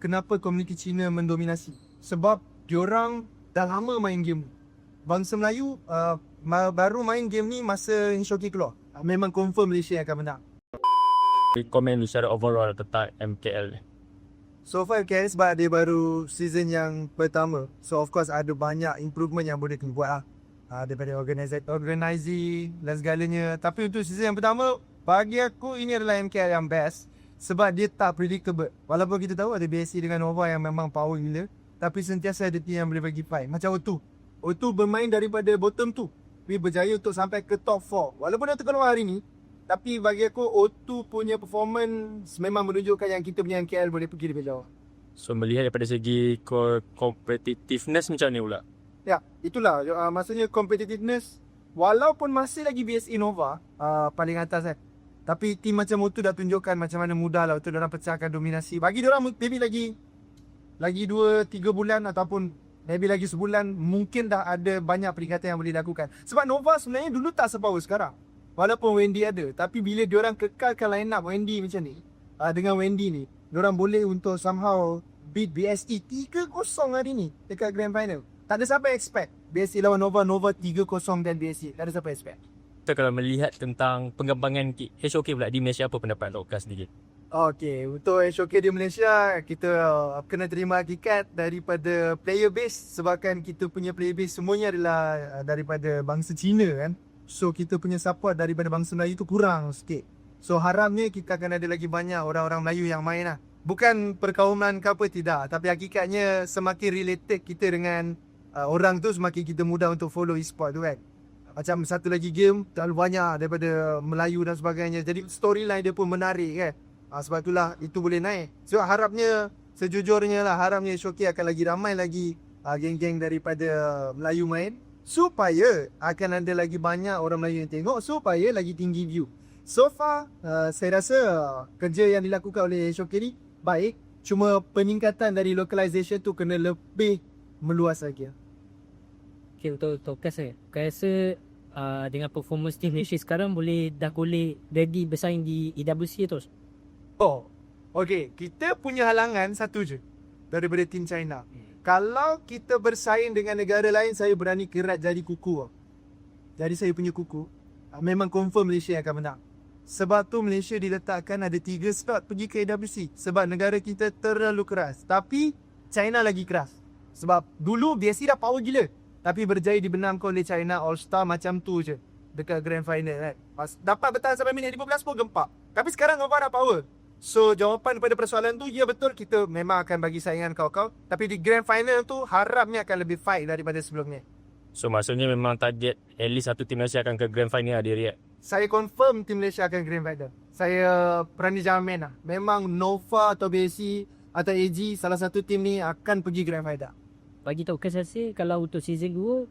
kenapa komuniti Cina mendominasi. Sebab diorang dah lama main game. Bangsa Melayu uh, baru main game ni masa Inshoki keluar. Uh, memang confirm Malaysia yang akan menang. Komen secara overall tentang MKL ni. So far MKL sebab dia baru season yang pertama. So of course ada banyak improvement yang boleh kena buat lah. Uh, daripada organize, organizing dan segalanya. Tapi untuk season yang pertama, bagi aku ini adalah MKL yang best. Sebab dia tak predictable. Walaupun kita tahu ada BSC dengan Nova yang memang power gila. Tapi sentiasa ada team yang boleh bagi fight. Macam O2. O2 bermain daripada bottom 2. Tapi berjaya untuk sampai ke top 4. Walaupun dia terkeluar hari ni. Tapi bagi aku O2 punya performance memang menunjukkan yang kita punya MKL boleh pergi lebih jauh. So melihat daripada segi co- competitiveness macam ni pula. Ya, itulah. Uh, maksudnya competitiveness. Walaupun masih lagi BSE Nova uh, paling atas kan. Tapi tim macam O2 dah tunjukkan macam mana mudah lah untuk diorang pecahkan dominasi. Bagi diorang maybe lagi lagi 2 3 bulan ataupun maybe lagi sebulan mungkin dah ada banyak peringkatan yang boleh dilakukan. Sebab Nova sebenarnya dulu tak sepower sekarang. Walaupun Wendy ada, tapi bila diorang kekalkan line up Wendy macam ni, uh, dengan Wendy ni, diorang boleh untuk somehow beat BSE 3-0 hari ni dekat grand final. Tak ada siapa expect BSE lawan Nova, Nova 3-0 dan BSE. Tak ada siapa expect. So kalau melihat tentang pengembangan HOK pula di Malaysia apa pendapat Lokal sedikit? Okay, untuk HOK di Malaysia, kita uh, kena terima hakikat daripada player base sebabkan kita punya player base semuanya adalah uh, daripada bangsa Cina kan. So, kita punya support daripada bangsa Melayu tu kurang sikit. So, harapnya kita akan ada lagi banyak orang-orang Melayu yang main lah. Bukan perkauman ke apa, tidak. Tapi hakikatnya semakin related kita dengan uh, orang tu, semakin kita mudah untuk follow e-sport tu kan. Macam satu lagi game, terlalu banyak daripada Melayu dan sebagainya. Jadi, storyline dia pun menarik kan. Ha, sebab itulah itu boleh naik. So harapnya sejujurnya lah harapnya Shoki akan lagi ramai lagi uh, geng-geng daripada Melayu main supaya akan ada lagi banyak orang Melayu yang tengok supaya lagi tinggi view. So far uh, saya rasa uh, kerja yang dilakukan oleh Shoki ni baik. Cuma peningkatan dari localization tu kena lebih meluas lagi. Okay, untuk Tokas saya. Saya rasa uh, dengan performance team Malaysia sekarang boleh dah boleh ready bersaing di EWC terus. Oh, okay. Kita punya halangan satu je daripada tim China. Kalau kita bersaing dengan negara lain, saya berani kerat jadi kuku. Jadi saya punya kuku. ah, Memang confirm Malaysia akan menang. Sebab tu Malaysia diletakkan ada tiga slot pergi ke AWC. Sebab negara kita terlalu keras. Tapi China lagi keras. Sebab dulu BSC dah power gila. Tapi berjaya dibenamkan oleh China All Star macam tu je. Dekat grand final kan. Pas, dapat bertahan sampai minit 15 pun gempak. Tapi sekarang Nova dah power. So jawapan pada persoalan tu Ya betul kita memang akan bagi saingan kau-kau Tapi di grand final tu Harapnya akan lebih fight daripada sebelumnya So maksudnya memang target at least satu tim Malaysia akan ke grand final lah dia Riyad. Saya confirm tim Malaysia akan grand final Saya berani jamin lah Memang Nova atau BSC Atau AG Salah satu tim ni akan pergi grand final Bagi Tokas rasa kalau untuk season 2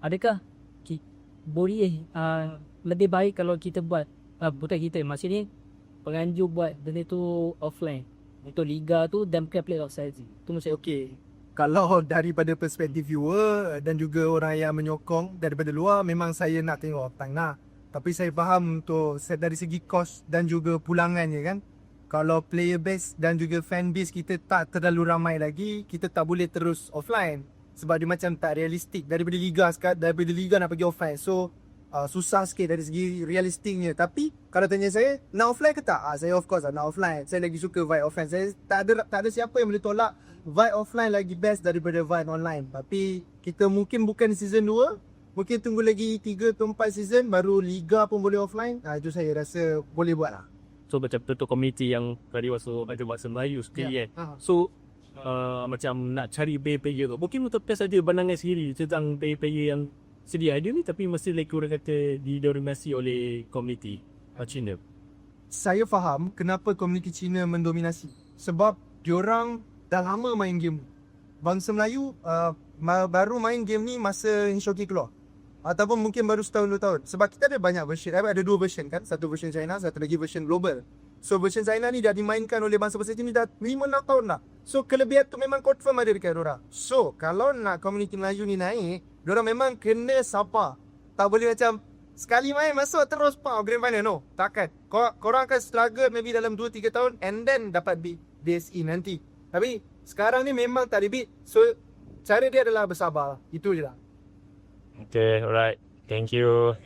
adakah ki, boleh uh, lebih baik kalau kita buat uh, bukan kita maksudnya penganjur buat benda tu offline untuk liga tu dan bukan play outside tu macam Okay Kalau daripada perspektif viewer Dan juga orang yang menyokong Daripada luar Memang saya nak tengok time lah Tapi saya faham untuk dari segi kos Dan juga pulangannya kan Kalau player base dan juga fan base kita tak terlalu ramai lagi Kita tak boleh terus offline. Sebab dia macam tak realistik. Daripada liga sekarang Daripada liga nak pergi offline. So uh, susah sikit dari segi realistiknya. Tapi kalau tanya saya Nak offline ke tak? Ah, saya of course lah nak offline. Saya lagi suka vibe offline. Saya tak ada tak ada siapa yang boleh tolak Vibe offline lagi best daripada vibe online. Tapi kita mungkin bukan season 2 Mungkin tunggu lagi 3 atau 4 season Baru liga pun boleh offline. Ah, Itu saya rasa boleh buat lah So macam betul community yang tadi waktu ada bahasa Melayu sendiri Ya. kan. Ah. So uh, macam nak cari player-player tu. Mungkin untuk PES saja pandangan sendiri tentang player-player yang sedia ada ni tapi mesti lagi orang kata didominasi oleh community uh, Cina. saya faham kenapa komuniti Cina mendominasi. Sebab diorang dah lama main game. Bangsa Melayu uh, baru main game ni masa Inshoki keluar. Ataupun mungkin baru setahun dua tahun. Sebab kita ada banyak version. Eh, Ada dua version kan. Satu version China, satu lagi version global. So version China ni dah dimainkan oleh bangsa-bangsa ni dah 5-6 tahun dah. So kelebihan tu memang confirm ada dekat diorang. So kalau nak komuniti Melayu ni naik, diorang memang kena sabar. Tak boleh macam Sekali main masuk terus pau grand final no. Takkan. Kor korang akan struggle maybe dalam 2 3 tahun and then dapat B BSE nanti. Tapi sekarang ni memang tak ada beat. So cara dia adalah bersabar. Itu je lah. Okay, alright. Thank you.